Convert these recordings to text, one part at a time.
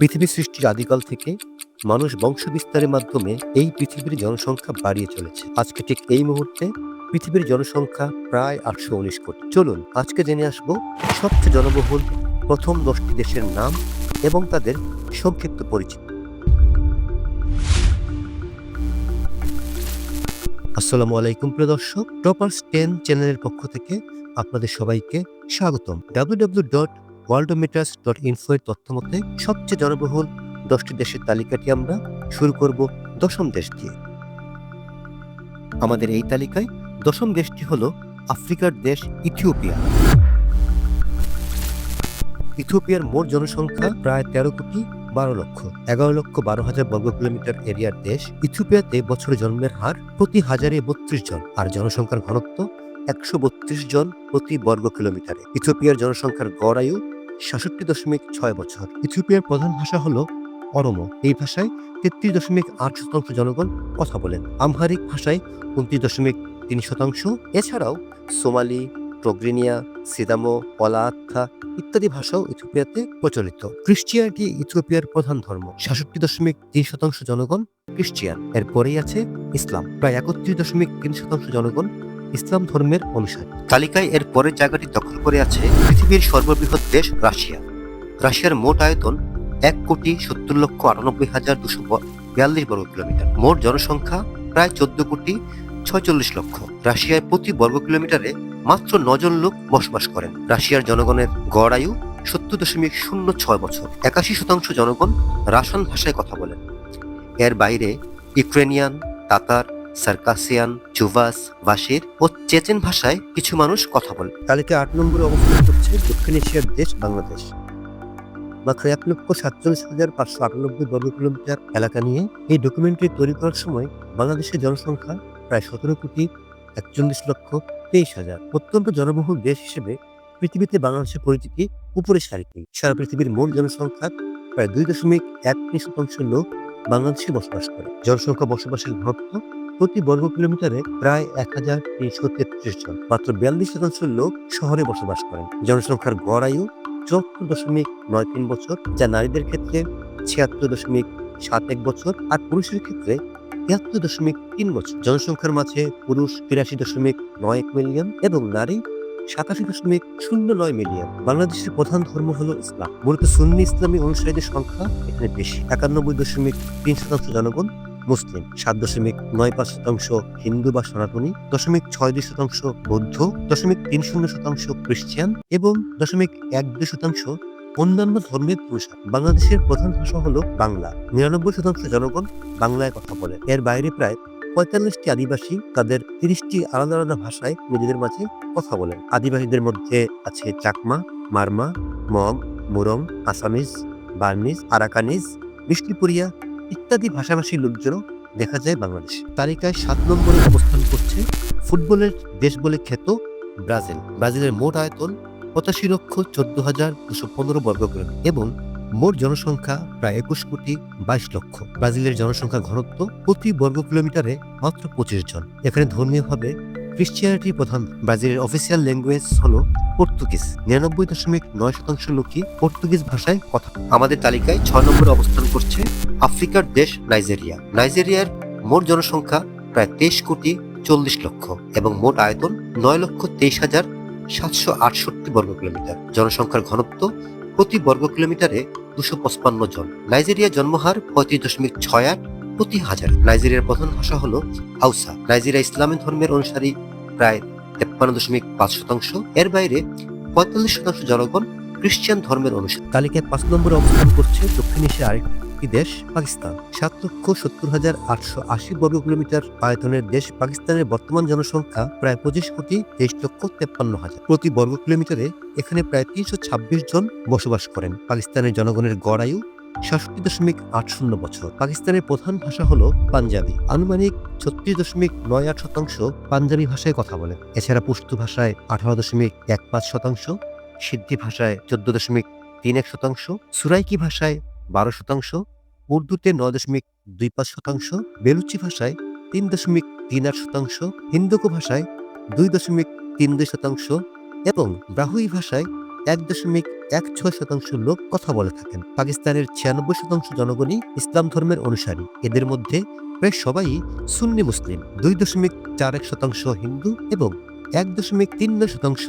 পৃথিবী সৃষ্টির আদিকাল থেকে মানুষ বংশ বিস্তারের মাধ্যমে এই পৃথিবীর জনসংখ্যা বাড়িয়ে চলেছে। আজকে ঠিক এই মুহূর্তে পৃথিবীর জনসংখ্যা প্রায় আটশো উনিশ কোটি। চলুন আজকে জেনে আসব সবচেয়ে জনবহুল প্রথম দশটি দেশের নাম এবং তাদের সংক্ষিপ্ত পরিচিত। আসসালামু আলাইকুম প্রিয় দর্শক, টপার্স টেন চ্যানেলের পক্ষ থেকে আপনাদের সবাইকে স্বাগতম। W W dot worldometers dot info এর তথ্য মতে সবচেয়ে জনবহুল দশটি দেশের তালিকাটি আমরা শুরু করব দশম দেশ দিয়ে। আমাদের এই তালিকায় দশম দেশটি হল আফ্রিকার দেশ ইথিওপিয়া। ইথিওপিয়ার মোট জনসংখ্যা প্রায় তেরো কোটি বারো লক্ষ, এগারো লক্ষ বারো হাজার বর্গ কিলোমিটার এরিয়ার দেশ। ইথিওপিয়াতে বছরে জন্মের হার প্রতি হাজারে বত্রিশ জন, আর জনসংখ্যার ঘনত্ব একশো বত্রিশ জন প্রতি বর্গ কিলোমিটারে। ইথিওপিয়ার জনসংখ্যার গড় আয়ু সাতষট্টি দশমিক ছয় বছর। ইথিওপিয়ার প্রধান ভাষা হলো অরমো। এই ভাষায় তেত্রিশ দশমিক আট শতাংশ জনগণ কথা বলেন। আমহারিক ভাষায় উনত্রিশ দশমিক তিন শতাংশ। এছাড়াও সোমালি, প্রগ্রিনিয়া, সিদামো পলাআথা ইত্যাদি ভাষাও ইথিওপিয়াতে প্রচলিত। খ্রিস্টিয়ানিটি ইথিওপিয়ার প্রধান ধর্ম। সাতষট্টি দশমিক তিন শতাংশ জনগণ খ্রিস্টিয়ান এরপরেই আছে ইসলাম। প্রায় একত্রিশ দশমিক তিন শতাংশ জনগণ ইসলাম ধর্মের অনুসারী। তালিকায় এর পরের জায়গাটি দখল করে আছে পৃথিবীর সর্ববৃহৎ দেশ রাশিয়া। রাশিয়ার মোট আয়তন এক কোটি সত্তর লক্ষ আটানব্বই হাজার দুশো বিয়াল্লিশ বর্গ কিলোমিটার। মোট জনসংখ্যা প্রায় চোদ্দ কোটি ছয়চল্লিশ লক্ষ। রাশিয়ায় প্রতি বর্গ কিলোমিটারে মাত্র নজন লোক বসবাস করেন। রাশিয়ার জনগণের গড় আয়ু সত্তর দশমিক শূন্য ছয় বছর। একাশি শতাংশ জনগণ রাসান ভাষায় কথা বলেন। এর বাইরে ইউক্রেনিয়ান, তাতার সার্কাসিয়ান চুভাস ভাষির ও চেচেন ভাষায় কিছু মানুষ কথা বলে। তালিকা আট নম্বরে অবস্থান করছে দক্ষিণ এশিয়ার দেশ বাংলাদেশ। মাত্র এক লক্ষ সাতচল্লিশ হাজার পাঁচশো আটানব্বই বর্গ কিলোমিটার এলাকা নিয়ে এই ডকুমেন্টারি তৈরি করার সময় বাংলাদেশের জনসংখ্যা প্রায় সতেরো কোটি একচল্লিশ লক্ষ তেইশ হাজার। অত্যন্ত জনবহুল দেশ হিসেবে পৃথিবীতে বাংলাদেশের পরিচিতি উপরে সারিতে সারা পৃথিবীর মোট জনসংখ্যার প্রায় দুই দশমিক এক শতাংশ লোক বাংলাদেশে বসবাস করে। জনসংখ্যা বসবাসের ঘনত্ব প্রতি বর্গ কিলোমিটারে প্রায় এক হাজার তিনশো তেত্রিশ জন, মাত্র বিয়াল্লিশ শতাংশ লোক শহরে বসবাস করেন। জনসংখ্যার গড় আয়ু চুয়াত্তর দশমিক নয় তিন বছর, যা নারীদের ক্ষেত্রে ছিয়াত্তর দশমিক সাত এক বছর আর পুরুষের ক্ষেত্রে তিয়াত্তর দশমিক তিন বছর। জনসংখ্যার মাঝে পুরুষ তিরাশি দশমিক নয় এক মিলিয়ন এবং নারী সাতাশি দশমিক শূন্য নয় মিলিয়ন। বাংলাদেশের প্রধান ধর্ম হলো ইসলাম। মূলত সুন্নি ইসলামী অনুসারীদের সংখ্যা এখানে বেশি। একানব্বই দশমিক তিন শতাংশ জনগণ মুসলিম, সাত দশমিক নয় পাঁচ শতাংশ হিন্দু বা সনাতনী, দশমিক ছয় দুই শতাংশ বৌদ্ধ, দশমিক তিন শূন্য শতাংশ খ্রিস্টান এবং দশমিক এক দুই শতাংশ অন্যান্য ধর্মের পুরুষ বাংলাদেশের প্রধান ভাষা হলো বাংলা। নিরানব্বই শতাংশ জনগণ বাংলায় কথা বলে। এর বাইরে প্রায় পঁয়তাল্লিশটি আদিবাসী তাদের তিরিশটি আলাদা আলাদা ভাষায় নিজেদের মাঝে কথা বলেন। আদিবাসীদের মধ্যে আছে চাকমা, মারমা, মগ, মুরং, আসামিজ, বার্মিজ, আরাকানিজ বিষ্ণুপুরিয়া ইত্যাদি ভাষাভাষী লোকজনও দেখা যায় বাংলাদেশে। তালিকায় সাত নম্বরে অবস্থান করছে ফুটবলের দেশ বলে খ্যাত ব্রাজিল। ব্রাজিলের মোট আয়তন পঁচাশি লক্ষ চোদ্দ হাজার দুশো পনেরো বর্গ কিলোমিটার এবং মোট জনসংখ্যা প্রায় একুশ কোটি বাইশ লক্ষ। ব্রাজিলের জনসংখ্যা ঘনত্ব প্রতি বর্গ কিলোমিটারে মাত্র পঁচিশ জন। এখানে ধর্মীয়ভাবে খ্রিস্টিয়ানিটি প্রধান ব্রাজিলের অফিসিয়াল ল্যাঙ্গুয়েজ হলো পর্তুগিজ নিরানব্বই দশমিক নয় শতাংশ লোকই পর্তুগিজ ভাষায় কথা আমাদের তালিকায় ছয় নম্বরে অবস্থান করছে আফ্রিকার দেশ নাইজেরিয়া। নাইজেরিয়ার মোট জনসংখ্যা প্রায় তেইশ কোটি চল্লিশ লক্ষ এবং মোট আয়তন নয় লক্ষ তেইশ হাজার সাতশো আটষট্টি বর্গ কিলোমিটার। জনসংখ্যার ঘনত্ব প্রতি বর্গ কিলোমিটারে দুশো পঁচপান্ন জন। নাইজেরিয়া জন্মহার পঁয়ত্রিশ দশমিক ছয় আট প্রতি হাজার। নাইজেরিয়ার প্রধান ভাষা হলো হাউসা। নাইজেরিয়া ইসলামী ধর্মের অনুসারী প্রায় তেপ্পান্ন দশমিক পাঁচ শতাংশ। এর বাইরে পঁয়তাল্লিশ শতাংশ জনগণ খ্রিস্টান ধর্মের অনুসারী। তালিকায় পাঁচ নম্বরে অবস্থান করছে দক্ষিণ এশিয়ার আরেকটি দেশ, পাকিস্তান। সাত লক্ষ সত্তর হাজার আটশো আশি বর্গ কিলোমিটার আয়তনের দেশ, পাকিস্তানের বর্তমান জনসংখ্যা প্রায় পঁচিশ কোটি তেইশ লক্ষ তেপ্পান্ন হাজার। প্রতি বর্গ কিলোমিটারে এখানে প্রায় তিনশো ছাব্বিশ জন বসবাস করেন। পাকিস্তানের জনগণের গড় আয়ু সাতষট্টি দশমিক আট শূন্য বছর। পাকিস্তানের প্রধান ভাষা হলো পাঞ্জাবি। আনুমানিক ছত্রিশ দশমিক নয় আট শতাংশ পাঞ্জাবি ভাষায় কথা বলে। এছাড়া পুস্তু ভাষায় আঠারো দশমিক এক পাঁচ শতাংশ, সিদ্ধি ভাষায় চোদ্দ দশমিক তিন এক শতাংশ, সুরাইকি ভাষায় বারো শতাংশ, উর্দুতে নয় দশমিক দুই পাঁচ শতাংশ, বেলুচি ভাষায় তিন দশমিক তিন আট শতাংশ, হিন্দুকো ভাষায় দুই দশমিক তিন দুই শতাংশ এবং ব্রাহুই ভাষায় এক দশমিক এক ছয় শতাংশ লোক কথা বলে থাকেন। পাকিস্তানের ছিয়ানব্বই শতাংশ জনগণই ইসলাম ধর্মের অনুসারী। এদের মধ্যে প্রায় সবাই সুন্নি মুসলিম। দুই দশমিক চার এক শতাংশ হিন্দু এবং এক দশমিক তিন নয় শতাংশ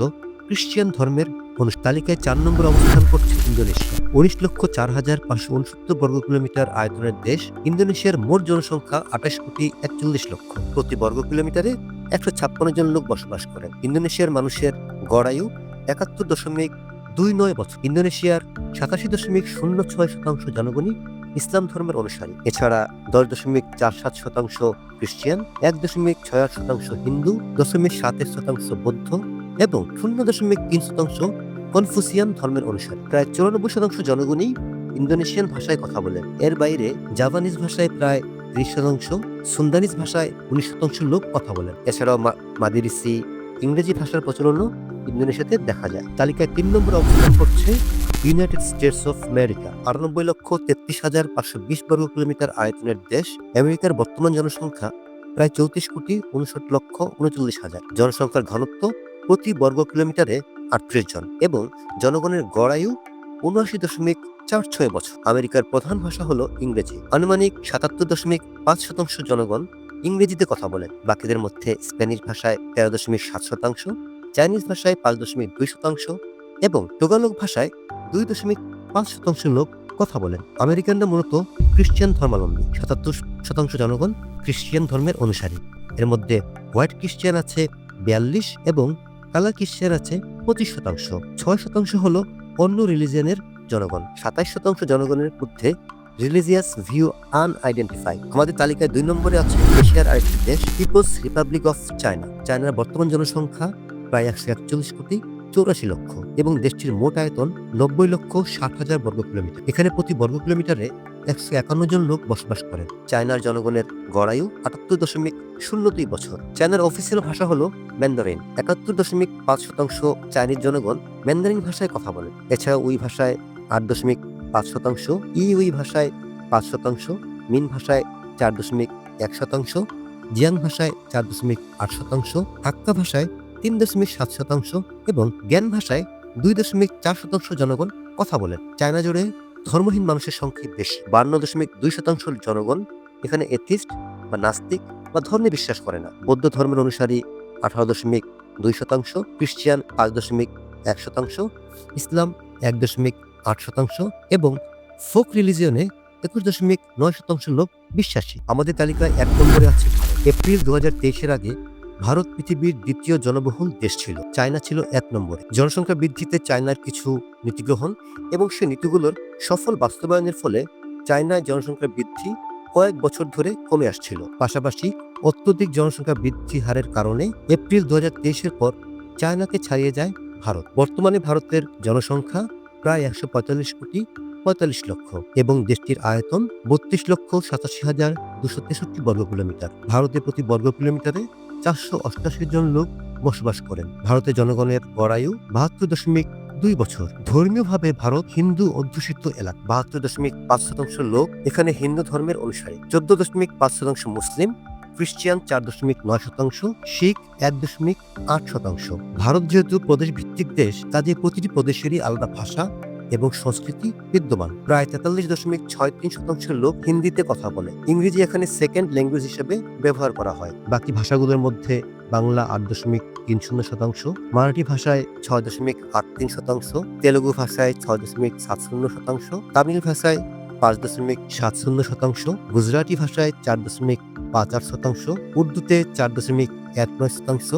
খ্রিস্টান ধর্মের মানুষ তালিকায় চার নম্বর অবস্থান করছে ইন্দোনেশিয়া। উনিশ লক্ষ চার হাজার পাঁচশো উনসত্তর বর্গ কিলোমিটার আয়তনের দেশ। ইন্দোনেশিয়ার মোট জনসংখ্যা আঠাশ কোটি একচল্লিশ লক্ষ। প্রতি বর্গ কিলোমিটারে একশো ছাপ্পান্ন জন লোক বসবাস করেন। ইন্দোনেশিয়ার মানুষের গড়ায়ু একাত্তর দশমিক দুই নয় বছর। ইন্দোনেশিয়ার সাতাশি দশমিক শূন্য ছয় শতাংশ জনগণই ইসলাম ধর্মের অনুসারী। এছাড়া দশ দশমিক চার সাত শতাংশ খ্রিস্টিয়ান এক দশমিক ছয় আট শতাংশ হিন্দু, দশমিক সাত এক শতাংশ বৌদ্ধ এবং শূন্য দশমিক তিন শতাংশ কনফুসিয়ান ধর্মের অনুসারী। প্রায় চুরানব্বই শতাংশ জনগণই ইন্দোনেশিয়ান ভাষায় কথা বলেন। এর বাইরে জাপানিজ ভাষায় প্রায় ত্রিশ শতাংশ, সুন্দানিজ ভাষায় উনিশ শতাংশ লোক কথা বলেন। এছাড়াও মাদিরিসি ইংরেজি ভাষার প্রচলনও ইন্দোনেশিয়াতে দেখা যায়। তালিকায় তিন নম্বর অবস্থান করছে ইউনাইটেড স্টেটস অফ আমেরিকা আটানব্বই লক্ষ তেত্রিশ হাজার পাঁচশো বিশ বর্গ কিলোমিটার আয়তনের দেশ। আমেরিকার বর্তমান জনসংখ্যা প্রায় চৌত্রিশ কোটি উনষট লক্ষ উনচল্লিশ হাজার। জনসংখ্যার ঘনত্ব প্রতি বর্গ কিলোমিটারে আটত্রিশ জন এবং জনগণের গড়ায়ু উনআশি দশমিক চার ছয় বছর। আমেরিকার প্রধান ভাষা হলো ইংরেজি। আনুমানিক সাতাত্তর দশমিক পাঁচ শতাংশ জনগণ ইংরেজিতে কথা বলেন। বাকিদের মধ্যে স্প্যানিশ ভাষায় তেরো দশমিক সাত শতাংশ চাইনিজ ভাষায় পাঁচ দশমিক দুই শতাংশ এবং টোগালক ভাষায় দুই দশমিক পাঁচ শতাংশ লোক কথা বলেন। আমেরিকানরা মূলত খ্রিস্টান ধর্মাবলম্বী। সাতাত্তর শতাংশ জনগণ খ্রিস্টান ধর্মের অনুসারী। এর মধ্যে হোয়াইট খ্রিস্টান আছে বিয়াল্লিশ এবং কালার খ্রিস্টান আছে পঁচিশ শতাংশ। ছয় শতাংশ হল অন্য রিলিজিয়ানের জনগণ। সাতাইশ শতাংশ জনগণের মধ্যে রিলিজিয়াস ভিউ আনআইডেন্টিফাই আমাদের তালিকায় দুই নম্বরে আছে এশিয়ার আরেকটি দেশ, পিপলস রিপাবলিক অফ চায়না। চায়নার বর্তমান জনসংখ্যা প্রায় একশো একচল্লিশ কোটি চৌরাশি লক্ষ এবং দেশটির মোট আয়তন নব্বই লক্ষ ষাট হাজার বর্গ কিলোমিটার। এখানে প্রতি বর্গ কিলোমিটারে একশো একান্ন জন লোক বসবাস করেন। চায়নার জনগণের গড়ায়ু আটাত্তর দশমিক শূন্য দুই বছর। চায়নার অফিসিয়াল ভাষা হলো ম্যান্ডারিন। একাত্তর দশমিক পাঁচ শতাংশ চাইনিজ জনগণ ম্যান্ডারিন ভাষায় কথা বলেন। এছাড়া ওই ভাষায় আট দশমিক পাঁচ শতাংশ, ই ওই ভাষায় পাঁচ শতাংশ, মিন ভাষায় চার দশমিক এক শতাংশ, জিয়াং ভাষায় চার দশমিক আট শতাংশ, হাক্কা ভাষায় তিন দশমিক সাত শতাংশ এবং জ্ঞান ভাষায় দুই দশমিক চার শতাংশ জনগণ কথা বলেন। চায়না জুড়ে ধর্মহীন মানুষের সংখ্যা বেশি। বান্ন দশমিক দুই শতাংশ জনগণ এখানে এথিস্ট বা নাস্তিক বা ধর্মে বিশ্বাস করে না। বৌদ্ধ ধর্মের অনুসারী আঠারো দশমিক দুই শতাংশ, খ্রিস্টান পাঁচ দশমিক এক শতাংশ, ইসলাম এক দশমিক আট শতাংশ এবং ফোক রিলিজিয়নে একুশ দশমিক নয় শতাংশ লোক বিশ্বাসী। আমাদের তালিকায় এক নম্বরে আছে এপ্রিল দু হাজার তেইশের আগে ভারত পৃথিবীর দ্বিতীয় জনবহুল দেশ ছিল। চায়না ছিল এক নম্বরে। জনসংখ্যা বৃদ্ধিতে চায়নার কিছু নীতি গ্রহণ এবং সে নীতিগুলোর সফল বাস্তবায়নের ফলে চায়নায় জনসংখ্যা বৃদ্ধি কয়েক বছর ধরে কমে আসছিল। পাশাপাশি অত্যধিক জনসংখ্যা বৃদ্ধি হারের কারণে এপ্রিল দু হাজার পর চায়নাকে ছাড়িয়ে যায় ভারত। বর্তমানে ভারতের জনসংখ্যা প্রায় একশো পঁয়তাল্লিশ কোটি পঁয়তাল্লিশ লক্ষ এবং দেশটির আয়তন বত্রিশ লক্ষ সাতাশি হাজার দুশো তেষট্টি বর্গ কিলোমিটার ভারতে প্রতি বর্গ কিলোমিটারে চারশো অষ্টাশি জন লোক বসবাস করেন। ভারতের জনগণের গড়ায়ু বাহাত্তর দশমিক দুই বছর। ধর্মীয়ভাবে ভারত হিন্দু অধ্যুষিত এলাকা। বাহাত্তর দশমিক পাঁচ শতাংশ লোক এখানে হিন্দু ধর্মের অনুসারী। চোদ্দ দশমিক পাঁচ শতাংশ মুসলিম। খ্রিস্টান চার দশমিক নয় শতাংশ। শিখ এক দশমিক আট শতাংশ। ভারত যেহেতু প্রদেশ ভিত্তিক দেশ কাজে প্রতিটি প্রদেশেরই আলাদা ভাষা। এবং সংস্কৃতি বিদ্যমান। প্রায় তেতাল্লিশ দশমিক ছয় তিন শতাংশ লোক হিন্দিতে কথা বলে। ইংরেজি এখানে সেকেন্ড ল্যাঙ্গুয়েজ হিসেবে ব্যবহার করা হয়। বাকি ভাষাগুলোর মধ্যে বাংলা আট দশমিক তিন শূন্য শতাংশ, মারাঠি ভাষায় ছয় দশমিক আট তিন শতাংশ, তেলুগু ভাষায় ছয় দশমিক সাত শূন্য শতাংশ, তামিল ভাষায় পাঁচ দশমিক সাত শূন্য শতাংশ, গুজরাটি ভাষায় চার দশমিক পাঁচ আট শতাংশ, উর্দুতে চার দশমিক এক নয় শতাংশ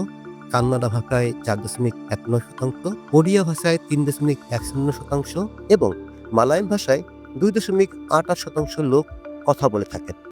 কান্নাডা ভাষায় চার দশমিক এক নয় শতাংশ, ওড়িয়া ভাষায় তিন দশমিক এক শূন্য শতাংশ এবং মালায়াম ভাষায় দুই দশমিক আট আট শতাংশ লোক কথা বলে থাকেন।